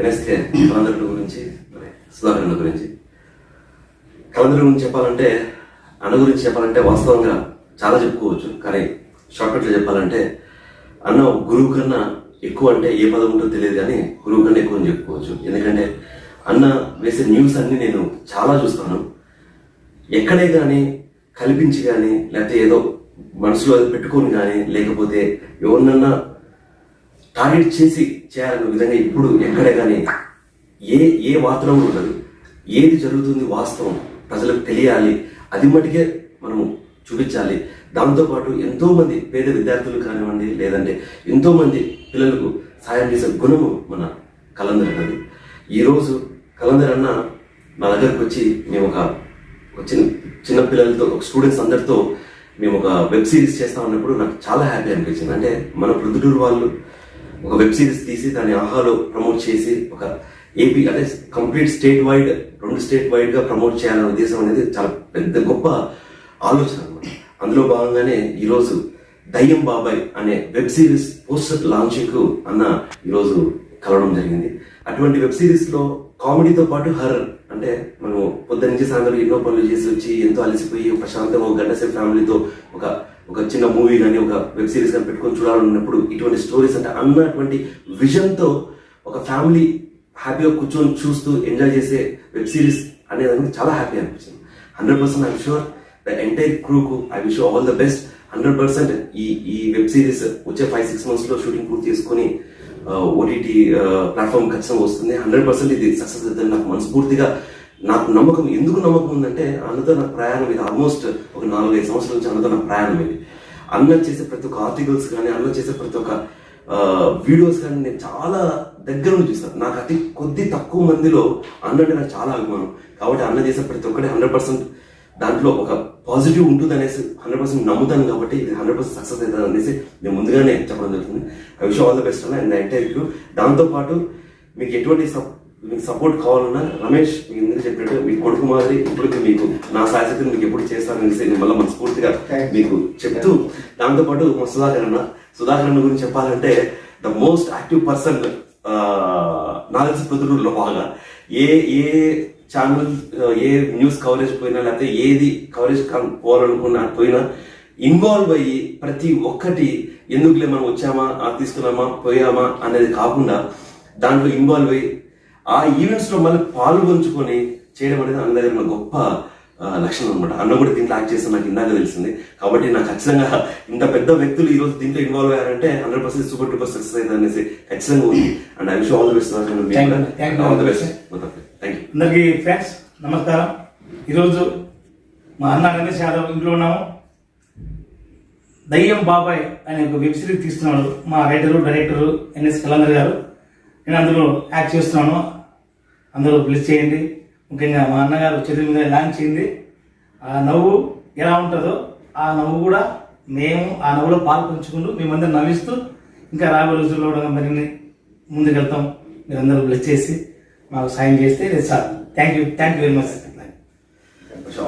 NSK కలందరుల గురించి సుధాకరుల గురించి. కలందరుల గురించి చెప్పాలంటే అన్న గురించి చెప్పాలంటే వాస్తవంగా చాలా చెప్పుకోవచ్చు. కానీ షార్ట్కట్లో చెప్పాలంటే అన్న గురువు కన్నా ఎక్కువ అంటే ఏ పదం ఉంటుందో తెలియదు కానీ గురువు కన్నా ఎక్కువ అని చెప్పుకోవచ్చు. ఎందుకంటే అన్న వేసే న్యూస్ అన్ని నేను చాలా చూస్తాను. ఎక్కడే కానీ కల్పించి కానీ లేకపోతే ఏదో మనసులో అది పెట్టుకొని కానీ లేకపోతే ఎవరినన్నా టార్గెట్ చేసి చేయాలనే విధంగా ఇప్పుడు ఎక్కడే కానీ ఏ ఏ వాతావరణం ఉండదు ఏది జరుగుతుంది వాస్తవం ప్రజలకు తెలియాలి. అది మటుకే మనము చూపించాలి. దాంతోపాటు ఎంతోమంది పేద విద్యార్థులు కానివ్వండి లేదంటే ఎంతోమంది పిల్లలకు సాయం చేసే గుణము మన కలందర్ అన్నది ఈరోజు కలందర్ అన్న నా దగ్గరకు వచ్చి మేము ఒక చిన్న చిన్న పిల్లలతో ఒక స్టూడెంట్స్ అందరితో మేము ఒక వెబ్ సిరీస్ చేస్తా ఉన్నప్పుడు నాకు చాలా హ్యాపీ అనిపించింది. అంటే మన ప్రొద్దుటూరు వాళ్ళు ఒక వెబ్ సిరీస్ తీసి దాన్ని ఆహాలో ప్రమోట్ చేసి ఒక ఏపీ అంటే కంప్లీట్ స్టేట్ వైడ్ రెండు స్టేట్ వైడ్గా ప్రమోట్ చేయాలనే ఉద్దేశం అనేది చాలా పెద్ద గొప్ప ఆలోచన అనమాట అందులో భాగంగానే ఈరోజు దయ్యం బాబాయ్ అనే వెబ్ సిరీస్ పోస్టర్ లాంచింగ్కు అన్న ఈరోజు కలవడం జరిగింది. అటువంటి వెబ్ సిరీస్లో కామెడీతో పాటు హర్రర్ అంటే మనం పొద్దున్న సాయంత్రం ఎన్నో పనులు చేసి వచ్చి ఎంతో అలసిపోయి ప్రశాంతంగా ఒక గంట సేపు ఫ్యామిలీతో ఒక ఒక చిన్న మూవీ కానీ ఒక వెబ్ సిరీస్ కానీ పెట్టుకొని చూడాలన్నప్పుడు ఇటువంటి స్టోరీస్ అంటే అన్నటువంటి విజన్తో ఒక ఫ్యామిలీ హ్యాపీగా కూర్చొని చూస్తూ ఎంజాయ్ చేసే వెబ్ సిరీస్ అనేది చాలా హ్యాపీ అనిపించింది. Hundred percent I sure the entire క్రూకు I wish all the best. Hundred percent ఈ ఈ వెబ్ సిరీస్ వచ్చే ఫైవ్ సిక్స్ మంత్స్లో షూటింగ్ పూర్తి చేసుకొని ఓటీటీ ప్లాట్ఫామ్ ఖచ్చితంగా వస్తుంది. హండ్రెడ్ పర్సెంట్ ఇది సక్సెస్ అవుతుంది నాకు మనస్ఫూర్తిగా నాకు నమ్మకం ఎందుకు నమ్మకం ఉందంటే అన్నతో నా ప్రయాణం ఇది ఆల్మోస్ట్ ఒక నాలుగైదు సంవత్సరాల నుంచి అన్నతో నా ప్రయాణం ఇది. అన్న చేసే ప్రతి ఒక్క ఆర్టికల్స్ కానీ అన్న చేసే ప్రతి ఒక్క వీడియోస్ కానీ నేను చాలా దగ్గర నుంచి చూస్తాను. నాకు అతి కొద్ది తక్కువ మందిలో అన్న అంటే నాకు చాలా అభిమానం. కాబట్టి అన్న చేసే ప్రతి ఒక్కటి హండ్రెడ్ పర్సెంట్ దాంట్లో ఒక పాజిటివ్ ఉంటుంది అనేసి హండ్రెడ్ పర్సెంట్ నమ్ముతాను కాబట్టి ఇది హండ్రెడ్ పర్సెంట్ సక్సెస్ అవుతుంది అనేసి నేను ముందుగానే చెప్పడం జరుగుతుంది. I wish all the best అన్న. అండ్ ఎంటైర్ యూ దాంతో పాటు మీకు ఎటువంటి మీకు సపోర్ట్ కావాలన్నా రమేష్ మీకు ఎందుకు చెప్పినట్టు మీ కొడుకు మాదిరి ఇప్పుడు మీకు నా సాయశక్తిని మీకు ఎప్పుడు చేస్తాననేసి నేను మళ్ళీ మనస్ఫూర్తిగా మీకు చెప్తూ దాంతో పాటు మా సుధాకర్ అన్న. సుధాకర్ అన్న గురించి చెప్పాలంటే ద మోస్ట్ యాక్టివ్ పర్సన్ నా తెలిసి ప్రతిరోజులో బాగా ఏ ఏ ఛానల్ ఏ న్యూస్ కవరేజ్ పోయినా లేకపోతే ఏది కవరేజ్ పోవాలనుకున్నా పోయినా ఇన్వాల్వ్ అయ్యి ప్రతి ఒక్కటి ఎందుకులే మనం వచ్చామా తీసుకున్నామా పోయామా అనేది కాకుండా దాంట్లో ఇన్వాల్వ్ అయ్యి ఆ ఈవెంట్స్లో మళ్ళీ పాల్గొంచుకొని చేయడం అనేది అన్న దగ్గర గొప్ప లక్షణం అనమాట అన్న కూడా దీంట్లో యాక్ట్ చేస్తే నాకు ఇందాక తెలిసింది. కాబట్టి నాకు ఖచ్చితంగా ఇంత పెద్ద వ్యక్తులు ఈ రోజు దీంట్లో ఇన్వాల్వ్ అయ్యారంటే hundred percent super duper success అయింది అనేసి ఖచ్చితంగా ఉంది. And I wish all the best. All the thank you అందరికీ ఫ్రెండ్స్ నమస్కారం. ఈరోజు మా అన్న రమేష్ యాదవ్ ఇంట్లో ఉన్నాము. దయ్యం బాబాయ్ అనే ఒక వెబ్ సిరీస్ తీస్తున్నాడు మా రైటరు డైరెక్టరు ఎన్ఎస్ కలందర్ గారు. నేను అందులో యాక్ట్ చేస్తున్నాను. అందరూ బ్లెస్ చేయండి. ముఖ్యంగా మా అన్నగారు చేతుల మీద లాంచ్ చేయండి. ఆ నవ్వు ఎలా ఉంటుందో ఆ నవ్వు కూడా మేము ఆ నవ్వులో పాలు పంచుకుంటూ మేమందరం నవ్విస్తూ ఇంకా రాబోయే రోజుల్లో కూడా మరిన్ని ముందుకెళ్తాం. మీరందరూ బ్లెస్ చేసి మాకు సాయం చేస్తే sir. Thank you thank you very much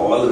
all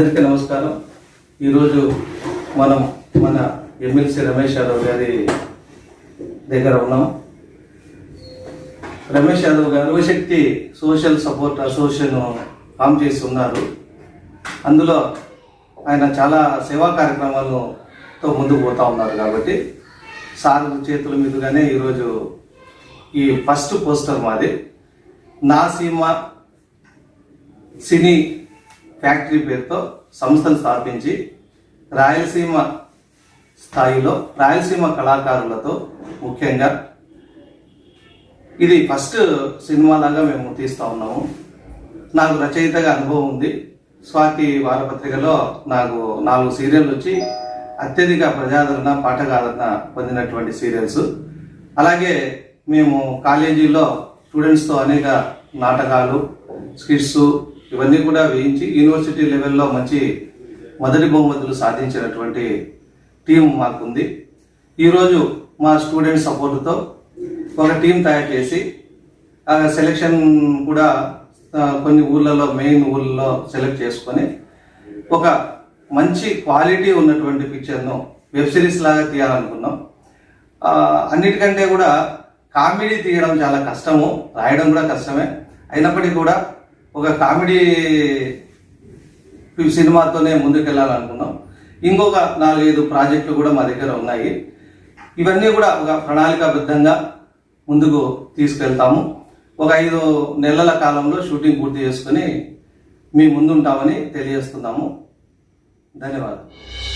అందరికీ నమస్కారం. ఈరోజు మనం మన ఎమ్మెల్సీ రమేష్ యాదవ్ గారి దగ్గర ఉన్నాం. రమేష్ యాదవ్ గారు Shakti social support association form చేసి ఉన్నారు అందులో ఆయన చాలా సేవా కార్యక్రమాలతో ముందుకు పోతా ఉన్నారు కాబట్టి సార్ చేతుల మీదుగానే ఈరోజు ఈ ఫస్ట్ పోస్టర్ మాది. నా సీమ సినీ ఫ్యాక్టరీ పేరుతో సంస్థను స్థాపించి రాయలసీమ స్థాయిలో రాయలసీమ కళాకారులతో ముఖ్యంగా ఇది ఫస్ట్ సినిమా లాగా మేము తీస్తా ఉన్నాము. నాకు రచయితగా అనుభవం ఉంది. స్వాతి వారపత్రికలో నాకు నాలుగు సీరియల్ వచ్చి అత్యధిక ప్రజాదరణ పాఠకాదరణ పొందినటువంటి సీరియల్స్. అలాగే మేము కాలేజీలో స్టూడెంట్స్తో అనేక నాటకాలు స్కిట్స్ ఇవన్నీ కూడా వేయించి యూనివర్సిటీ లెవెల్లో మంచి మొదటి బహుమతులు సాధించినటువంటి టీం మాకుంది. ఈరోజు మా స్టూడెంట్ సపోర్టుతో ఒక టీం తయారు చేసి ఆ సెలెక్షన్ కూడా కొన్ని ఊర్లలో మెయిన్ ఊర్లలో సెలెక్ట్ చేసుకొని ఒక మంచి క్వాలిటీ ఉన్నటువంటి పిక్చర్ను వెబ్ సిరీస్ లాగా తీయాలనుకున్నాం. అన్నిటికంటే కూడా కామెడీ తీయడం చాలా కష్టము రాయడం కూడా కష్టమే. అయినప్పటికీ కూడా ఒక కామెడీ సినిమాతోనే ముందుకెళ్ళాలనుకున్నాం ఇంకొక నాలుగైదు ప్రాజెక్టులు కూడా మా దగ్గర ఉన్నాయి. ఇవన్నీ కూడా ఒక ప్రణాళికాబద్ధంగా ముందుకు తీసుకెళ్తాము. ఒక ఐదు నెలల కాలంలో షూటింగ్ పూర్తి చేసుకుని మీ ముందుంటామని తెలియజేస్తున్నాము. ధన్యవాదాలు.